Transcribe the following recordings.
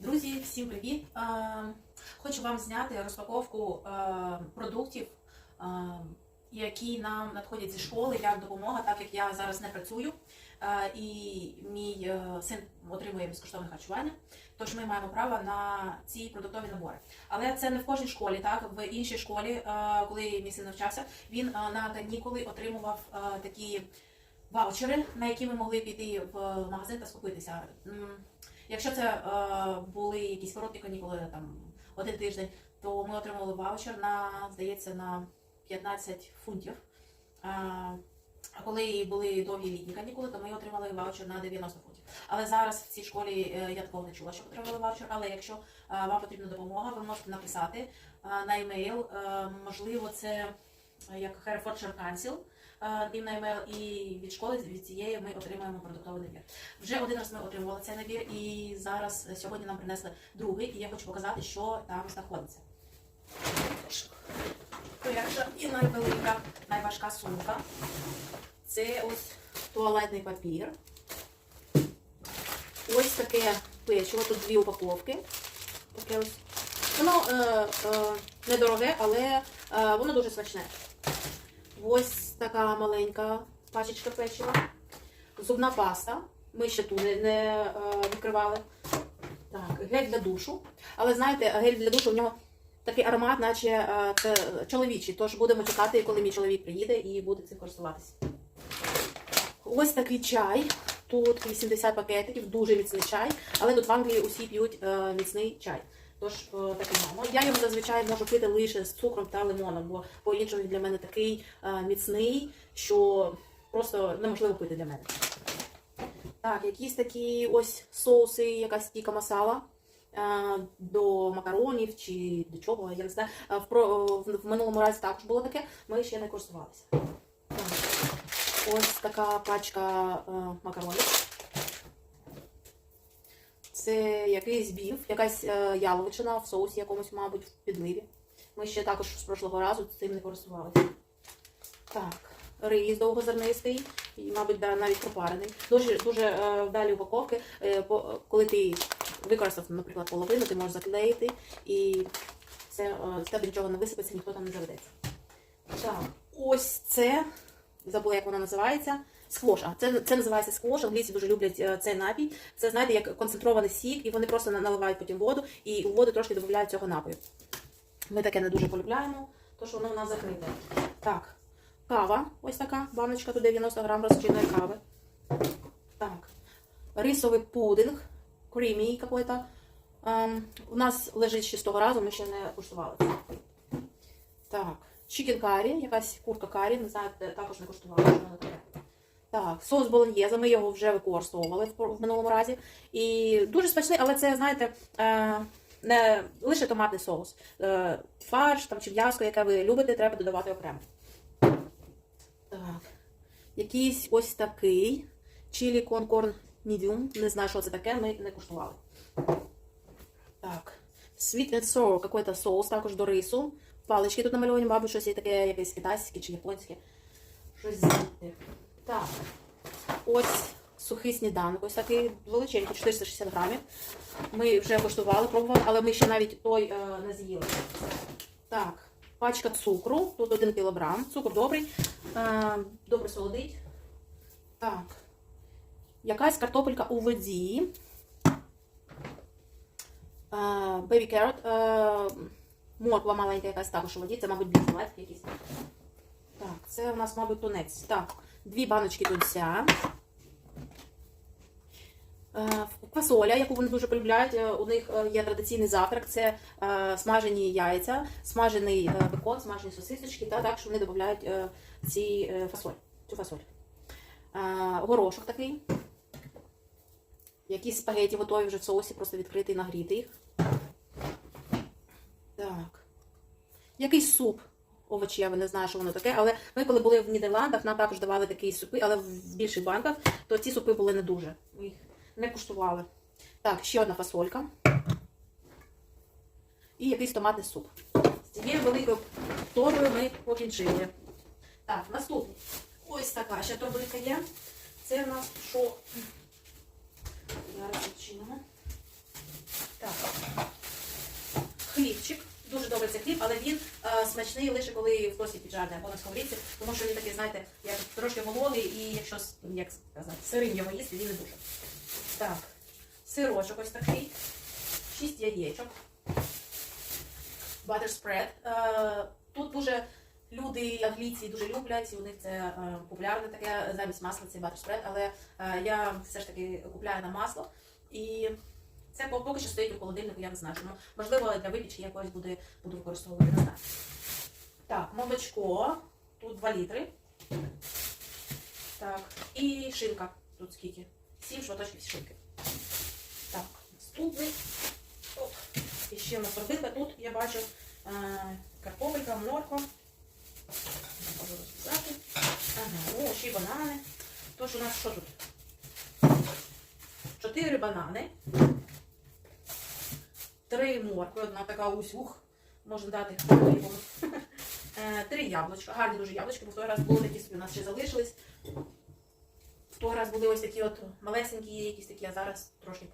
Друзі, всім привіт! Е, Хочу вам зняти розпаковку е, продуктів, е, які нам надходять зі школи як допомога, так як я зараз не працюю. І мій син отримує безкоштовне харчування. Тож ми маємо право на ці продуктові набори. Але це не в кожній школі, так в іншій школі, коли мій син навчався, він на канікули отримував такі ваучери, на які ми могли піти в магазин та скупитися. Якщо це е, були якісь короткі канікули, там один тиждень, то ми отримали ваучер на, здається, на 15 фунтів. Е, А коли були довгі літні канікули, то ми отримали ваучер на 90 фунтів. Але зараз в цій школі е, я такого не чула, що отримали ваучер. Але якщо е, вам потрібна допомога, ви можете написати е, на емейл. Можливо, це як Herefordshire Council, е, на емейл, і від школи від цієї ми отримаємо продуктовий набір. Вже один раз ми отримували цей набір, і зараз е, сьогодні нам принесли другий, і я хочу показати, що там знаходиться. Перша і найвелика, найважка сумка. Це ось туалетний папір. Ось таке печиво, тут дві упаковки. Таке ось. Воно е, е, недороге, але е, воно дуже смачне. Ось така маленька пачечка печива. Зубна паста. Ми ще ту не, не е, відкривали. Так, гель для душу. Але знаєте, гель для душу в нього такий аромат, наче е, це чоловічий. Тож будемо чекати, коли мій чоловік приїде і буде цим користуватися. Ось такий чай. Тут 80 пакетиків, дуже міцний чай. Але тут в Англії усі п'ють е, міцний чай. Тож е, такий мамо. Я його зазвичай можу пити лише з цукром та лимоном, бо по-іншому для мене такий е, міцний, що просто неможливо пити для мене. Так, якісь такі ось соуси, якась тіка масала е, до макаронів чи до чого, я не знаю. В, минулому разі також було таке, ми ще не користувалися. Ось така пачка макаронів. Це якийсь біф, якась е, яловичина в соусі якомусь, мабуть, в підливі. Ми ще також з прошлого разу цим не користувалися. Так, рис довгозернистий, і, мабуть, навіть пропарений. Дуже, дуже е, вдалі упаковки. Е, коли ти використав, наприклад, половину, ти можеш заклеїти і це, е, з тебе нічого не висипеться, ніхто там не заведеться. Так, ось це. Забула, як вона називається. Сквош. А, Це, це називається сквош. Англійці дуже люблять е, цей напій. Це, знаєте, як концентрований сік, і вони просто наливають потім воду, і у воду трошки додають цього напою. Ми таке не дуже полюбляємо, що воно у нас закрите. Так, кава, ось така баночка, тут 90 грам розчинної кави. Так, рисовий пудинг, кремі какой-то. Ем, у нас лежить з того разу, ми ще не куштували. Так, чікен карі, якась курка карі, не знаю, також не таке. Так, соус болоньєза, ми його вже використовували в, минулому разі. І дуже смачний, але це, знаєте, е, не лише томатний соус. Е, фарш там, чи м'ясо, яке ви любите, треба додавати окремо. Так, якийсь ось такий чилі конкорн medium. Не знаю, що це таке, ми не куштували. Так, sweet and sour, какой-то соус також до рису. Палички тут намальовані, мабуть, щось є таке, якесь китайське чи японське. Щось звідти. Так. Ось сухий сніданок, ось такий величенький, 460 грамів. Ми вже коштували, пробували, але ми ще навіть той е, не з'їли. Так, пачка цукру, тут 1 кілограм. Цукор добрий, е, добре солодить. Так. Якась картопелька у воді. Бебі керот. Морква маленька якась також у воді. Це, мабуть, бюджет якийсь. Так, це у нас, мабуть, тунець. Так, дві баночки тунця. Е, Квасоля, яку вони дуже полюбляють. Е, У них е, є традиційний завтрак. Це смажені яйця, смажений бекон, смажені сосисочки, та так, що вони додають ці фасоль, цю фасоль. Горошок такий. Якісь спагеті готові вже в соусі, просто відкрити і нагріти їх. Так. Якийсь суп. Овочі, я не знаю, що воно таке, але ми, коли були в Нідерландах, нам також давали такі супи, але в більших банках, то ці супи були не дуже. Ми їх не куштували. Так, ще одна фасолька. І якийсь томатний суп. З цією великою торбою ми покінчили. Так, наступний. Ось така ще торбинка є. Це в нас що? Зараз відчинимо. Так. Він е, смачний лише коли в досі піджарний або на сковорідці, тому що він такий, знаєте, як трошки вологий, і якщо як сказати, сирим його їсти, він не дуже. Так, сирочок ось такий, 6 яєчок, butter spread. Е, тут дуже люди, англійці дуже люблять, і у них це е, популярне таке замість масла, це butter spread, але е, я все ж таки купляю на масло. І це поки що стоїть у холодильнику, я не знаю. Ну, можливо, для випічки якось буде, буду використовувати, не знаю. Так, молочко. Тут 2 літри. Так, і шинка. Тут скільки? 7 шматочків шинки. Так, наступний. Оп. І ще у нас родинка. Тут я бачу е, картопелька, морква. Можу розписати. Ага, о, ще й банани. Тож у нас що тут? Чотири банани. Три моркви, одна така ось ух. Можна дати. Е, Три яблучка, гарні дуже яблучки, бо в той раз були такі собі у нас ще залишились. В той раз були ось такі от малесенькі, якісь такі, а зараз трошки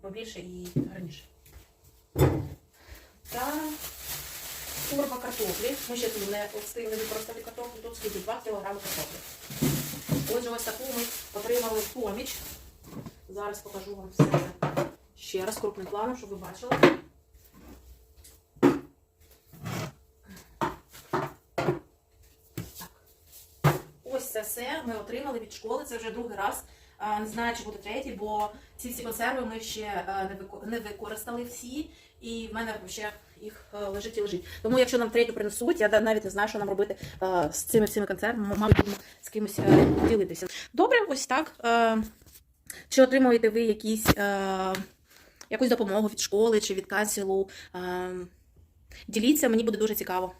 побільше і гарніше. Та торба картоплі. Ми ще тут не встигли використати картоплю, тут скільки 2 кг картоплі. Отже, ось таку ми отримали поміч. Зараз покажу вам все ще раз крупним планом, щоб ви бачили. Ось це все ми отримали від школи. Це вже другий раз. Не знаю, чи буде третій, бо ці всі консерви ми ще е, не використали всі, і в мене ще їх е, лежить і лежить. Тому якщо нам третю принесуть, я навіть не знаю, що нам робити е, з цими всіми консервами. Мабуть, будемо з кимось ділитися. Добре, ось так. Чи отримуєте ви якісь, якусь допомогу від школи чи від канцелу? Е, Діліться, мені буде дуже цікаво.